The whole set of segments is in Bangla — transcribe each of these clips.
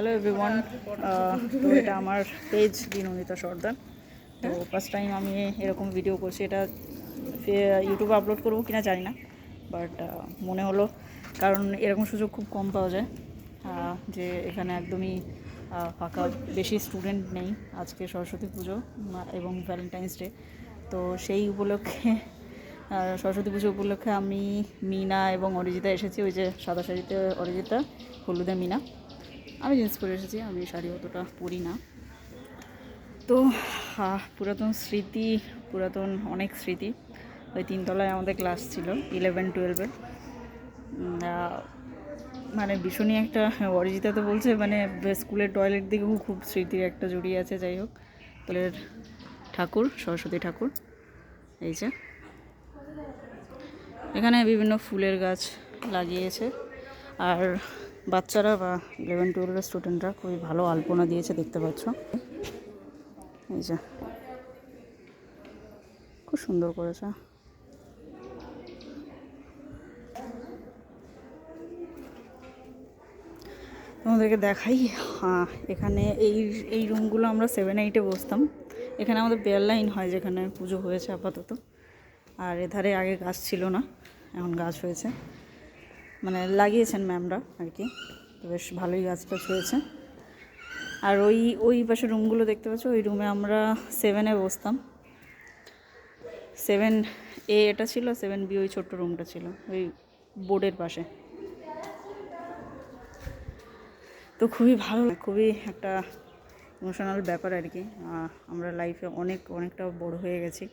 হ্যালো এভরিওয়ান তো এটা আমার পেজ দিনমিতা সর্দার তো ফার্স্ট টাইম আমি এরকম ভিডিও করছি, এটা ইউটিউবে আপলোড করব কিনা জানি না বাট মনে হলো, কারণ এরকম সুযোগ খুব কম পাওয়া যায় যে এখানে একদমই ফাঁকা বেশি স্টুডেন্ট নেই আজকে সরস্বতী পুজো এবং ভ্যালেন্টাইন্স ডে তো সেই উপলক্ষে সরস্বতী পুজো উপলক্ষে আমি, মিনা এবং অরিজিতা এসেছি, ওই যে সাদা শাড়িতে অরিজিতা, হলুদে মিনা। আমি জিন্স পরে এসেছি, আমি শাড়ি অতটা পরি না। তো পুরাতন স্মৃতি, পুরাতন অনেক স্মৃতি। ওই তিনতলায় আমাদের ক্লাস ছিল ইলেভেন টুয়েলভের মানে ভীষণই একটা, অরিজিতা তো বলছে মানে স্কুলের টয়লেট দিকেও খুব স্মৃতির একটা জড়িয়ে আছে, যাই হোক। তোলের ঠাকুর, সরস্বতী ঠাকুর, এই যে। এখানে বিভিন্ন ফুলের গাছ লাগিয়েছে। আর বাচ্চারা বা ইলেভেন টুয়েলভের স্টুডেন্টরা খুবই ভালো আলপনা দিয়েছে, দেখতে পাচ্ছ। এই যে। খুব সুন্দর করেছে। তোমাদেরকে দেখাই হ্যাঁ এখানে এই এই রুমগুলো আমরা সেভেন এইটে বসতাম। এখানে আমাদের বেয়ার লাইন হয় যেখানে পুজো হয়েছে আপাতত। আর এধারে আগে গাছ ছিল না, এখন গাছ হয়েছে। মানে লাগিয়েছেন ম্যামরা আর কি। তো বেশ ভালোই গাছ টাছ হয়েছে আর ওই ওই পাশে রুমগুলো দেখতে পাচ্ছ? ওই রুমে আমরা সেভেনে বসতাম। সেভেন এ এটা ছিল সেভেন বি ওই ছোট্ট রুমটা ছিল, ওই বোর্ডের পাশে। তো খুবই ভালো, খুবই একটা ইমোশনাল ব্যাপার আর কি। আমরা লাইফে অনেক, অনেকটা বড় হয়ে গেছি।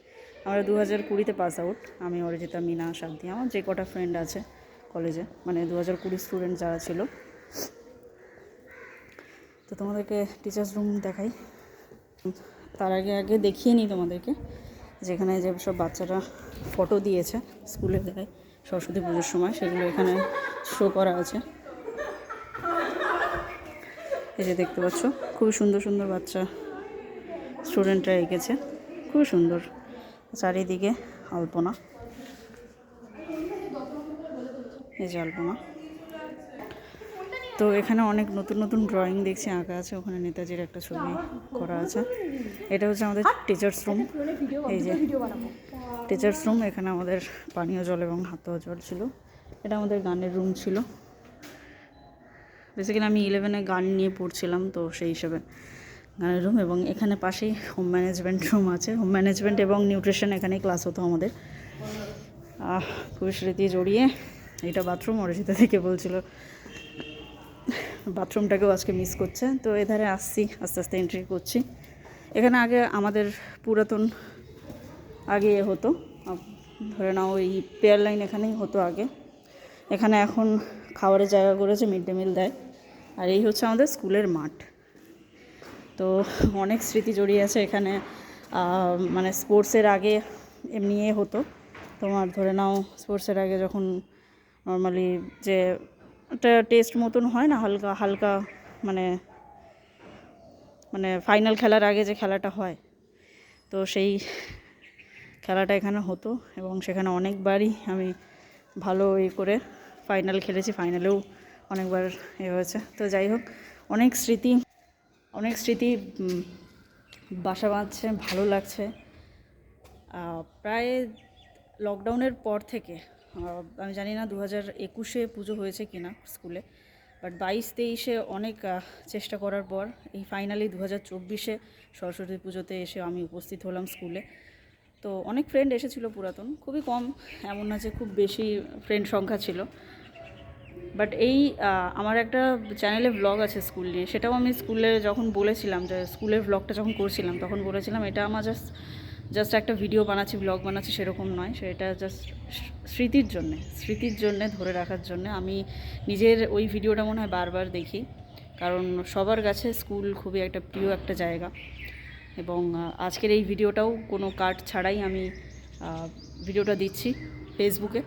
আমরা দু হাজার কুড়িতে পাস আউট আমি, অরিজিতা, মিনা, সাধ্যি, আমার যে কটা ফ্রেন্ড আছে। কলেজে মানে দু হাজার কুড়ি স্টুডেন্ট যারা ছিল। তো তোমাদেরকে টিচার্স রুম দেখাই। তার আগে আগে দেখিয়ে নিই তোমাদেরকে, যেখানে যে সব বাচ্চারা ফটো দিয়েছে স্কুলে দেয় সরস্বতী পুজোর সময়, সেগুলো এখানে শো করা আছে। এই যে দেখতে পাচ্ছ, খুবই সুন্দর সুন্দর বাচ্চা স্টুডেন্টরা এঁকেছে। খুবই সুন্দর, চারিদিকে আলপনা। এই যে আলপনা তো এখানে অনেক নতুন নতুন ড্রয়িং দেখছি, আঁকা আছে। ওখানে নেতাজির একটা ছবি করা আছে। এটা হচ্ছে আমাদের টিচার্স রুম এই যে টিচার্স রুম এখানে আমাদের পানীয় জল এবং হাত জল ছিল। এটা আমাদের গানের রুম ছিল। বেসিক্যালি আমি ইলেভেনে গান নিয়ে পড়ছিলাম, তো সেই হিসেবে গানের রুম এবং এখানে পাশেই হোম ম্যানেজমেন্ট রুম আছে। হোম ম্যানেজমেন্ট এবং নিউট্রিশন এখানেই ক্লাস হতো আমাদের। খুবই স্মৃতি জড়িয়ে। এটা বাথরুম, অরিজিতা থেকে বলছিল। বাথরুমটাকেও আজকে মিস করছে। তো এধারে আসছি, আস্তে আস্তে এন্ট্রি করছি। এখানে আগে আমাদের পুরাতন আগে হতো। ধরে নাও ওই পেয়ার লাইন এখানেই হতো আগে। এখানে এখন খাবারের জায়গা করেছে মিড ডে মিল দেয়। আর এই হচ্ছে আমাদের স্কুলের মাঠ। তো অনেক স্মৃতি জড়িয়ে আছে এখানে। মানে স্পোর্টসের আগে এমনি এ হতো। তোমার ধরে নাও স্পোর্টসের আগে যখন নর্মালি যে একটা টেস্ট মতন হয় না, হালকা হালকা মানে মানে ফাইনাল খেলার আগে যে খেলাটা হয়, তো সেই খেলাটা এখানে হতো এবং সেখানে অনেকবারই আমি ভালো ই করে ফাইনাল খেলেছি ফাইনালেও অনেকবার এ হয়েছে। তো যাই হোক, অনেক স্মৃতি অনেক স্মৃতি বাসা বাঁধছে, ভালো লাগছে। প্রায় লকডাউনের পর থেকে আমি জানি না দু হাজার একুশে পুজো হয়েছে কিনা স্কুলে বাট বাইশ তেইশে অনেক চেষ্টা করার পর এই ফাইনালি দু হাজার চব্বিশে সরস্বতী পুজোতে এসে আমি উপস্থিত হলাম স্কুলে। তো অনেক ফ্রেন্ড এসেছিল পুরাতন, খুবই কম, এমন না যে খুব বেশি ফ্রেন্ড সংখ্যা ছিল। বাট এই আমার একটা চ্যানেলে ব্লগ আছে স্কুল নিয়ে, সেটাও আমি স্কুলে যখন বলেছিলাম যে স্কুলের ব্লগটা যখন করছিলাম, তখন বলেছিলাম এটা আমার জাস্ট জাস্ট একটা ভিডিও বানাচ্ছি ব্লগ বানাচ্ছি সেরকম নয়। সেটা জাস্ট স্মৃতির জন্যে স্মৃতির জন্যে, ধরে রাখার জন্যে আমি নিজের ওই ভিডিওটা মনে হয় বারবার দেখি। কারণ সবার কাছে স্কুল খুবই একটা প্রিয় একটা জায়গা। এবং আজকের এই ভিডিওটাও কোনো কার্ড ছাড়াই আমি ভিডিওটা দিচ্ছি ফেসবুকে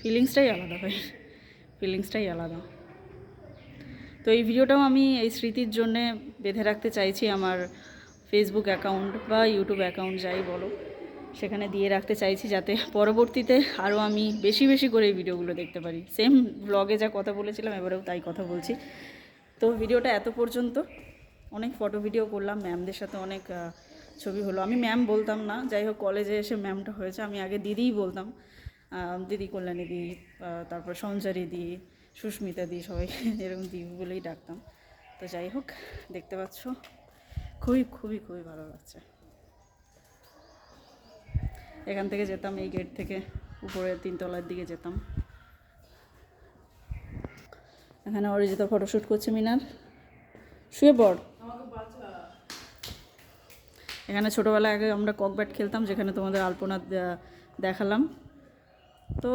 ফিলিংসটাই আলাদা ভাই। ফিলিংসটাই আলাদা। তো এই ভিডিওটাও আমি এই স্মৃতির জন্যে বেঁধে রাখতে চাইছি আমার ফেসবুক অ্যাকাউন্ট বা ইউটিউব অ্যাকাউন্ট যাই বলো। সেখানে দিয়ে রাখতে চাইছি যাতে পরবর্তীতে আরও আমি বেশি বেশি করে এই ভিডিওগুলো দেখতে পারি। সেম ব্লগে যা কথা বলেছিলাম, এবারেও তাই কথা বলছি। তো ভিডিওটা এত পর্যন্ত, অনেক ফটো ভিডিও করলাম ম্যামদের সাথে অনেক ছবি হলো। আমি ম্যাম বলতাম না, যাই হোক কলেজে এসে ম্যামটা হয়েছে, আমি আগে দিদিই বলতাম। দিদি কল্যাণী দি তারপর সঞ্চারী দি, সুস্মিতা দি, সবাই এরকম দি বলেই ডাকতাম। তো যাই হোক, দেখতে পাচ্ছ, খুবই খুবই খুবই ভালো লাগছে। এখান থেকে যেতাম, এই গেট থেকে উপরে তিনতলার দিকে যেতাম। এখানে অরিজিতা ফটোশ্যুট করছে মিনার শুয়ে পড়। এখানে ছোটোবেলায় আগে আমরা কক ব্যাট খেলতাম, যেখানে তোমাদের আলপনা দেখালাম। তো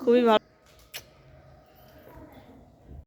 খুবই ভালো